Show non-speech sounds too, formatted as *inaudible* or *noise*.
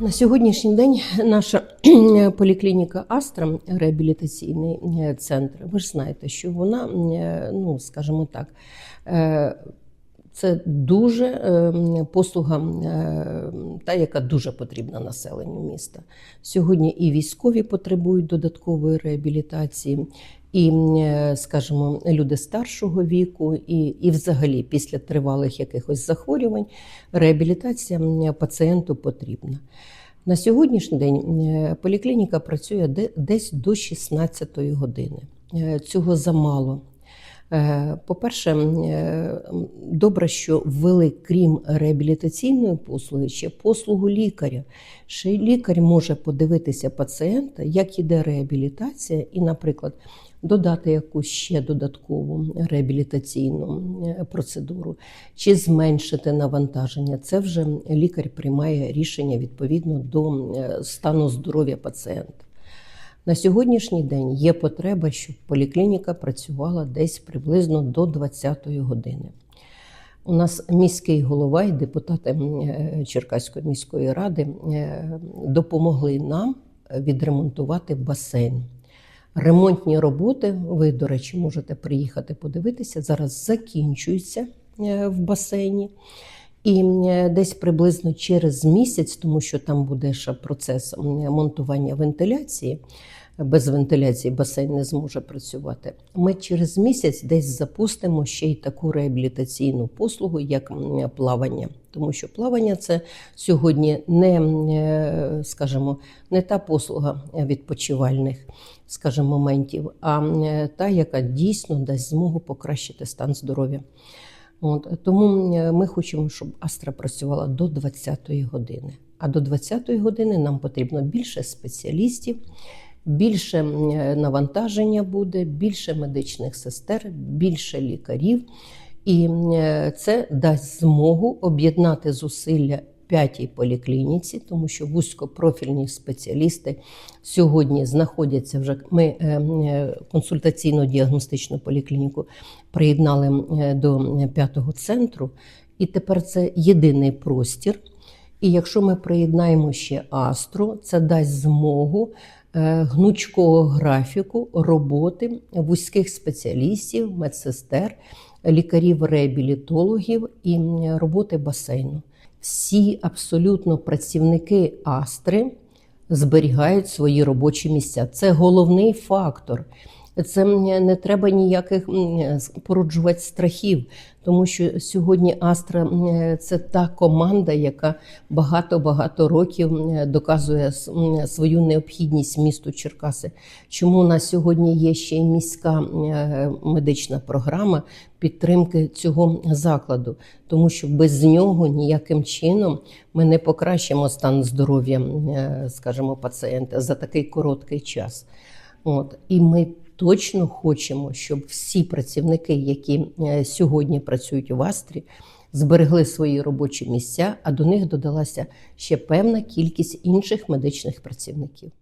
На сьогоднішній день наша *clears throat* поліклініка Астра, реабілітаційний е, центр. Ви ж знаєте, що вона, е, ну скажімо так, е, це дуже е, послуга, е, та яка дуже потрібна населенню міста. Сьогодні і військові потребують додаткової реабілітації, і, е, скажімо, люди старшого віку, і, і взагалі після тривалих якихось захворювань реабілітація пацієнту потрібна. На сьогоднішній день е, поліклініка працює де- десь до 16 години. Е, Цього замало. Е, По-перше, е, добре, що ввели, крім реабілітаційної послуги, ще послугу лікаря. Ще лікар може подивитися пацієнта, як іде реабілітація, і, наприклад, додати якусь ще додаткову реабілітаційну е, процедуру, чи зменшити навантаження. Це вже лікар приймає рішення відповідно до стану здоров'я пацієнта. На сьогоднішній день є потреба, щоб поліклініка працювала десь приблизно до 20-ї години. У нас міський голова і депутати е, Черкаської міської ради е, допомогли нам відремонтувати басейн. Ремонтні роботи, ви, до речі, можете приїхати подивитися, зараз закінчуються е, в басейні. І десь приблизно через місяць, тому що там буде ще процес монтування вентиляції. Без вентиляції басейн не зможе працювати. Ми через місяць десь запустимо ще й таку реабілітаційну послугу, як плавання. Тому що плавання це сьогодні не, е, скажімо, не та послуга відпочивальних, скажімо, моментів, а е, та, яка дійсно дасть змогу покращити стан здоров'я. От, тому е, ми хочемо, щоб Астра працювала до 20-ї години. А до 20-ї години нам потрібно більше спеціалістів, більше е, навантаження буде, більше медичних сестер, більше лікарів. І е, це дасть змогу об'єднати зусилля п'ятій поліклініці, тому що вузькопрофільні спеціалісти сьогодні знаходяться вже. Ми е, е, консультаційно-діагностичну поліклініку приєднали е, до п'ятого центру, і тепер це єдиний простір. І якщо ми приєднаємо ще Астру, це дасть змогу гнучкого графіку роботи вузьких спеціалістів, медсестер, лікарів-реабілітологів і роботи басейну. Всі абсолютно працівники Астри зберігають свої робочі місця. Це головний фактор. Це не треба ніяких породжувати страхів, тому що сьогодні Астра це та команда, яка багато-багато років доказує свою необхідність місту Черкаси. Чому у нас сьогодні є ще й міська е, медична програма підтримки цього закладу? Тому що без нього ніяким чином ми не покращимо стан здоров'я, е, скажімо, пацієнта за такий короткий час. От і ми точно хочемо, щоб всі працівники, які е, сьогодні працюють в Астрі, зберегли свої робочі місця, а до них додалася ще певна кількість інших медичних працівників.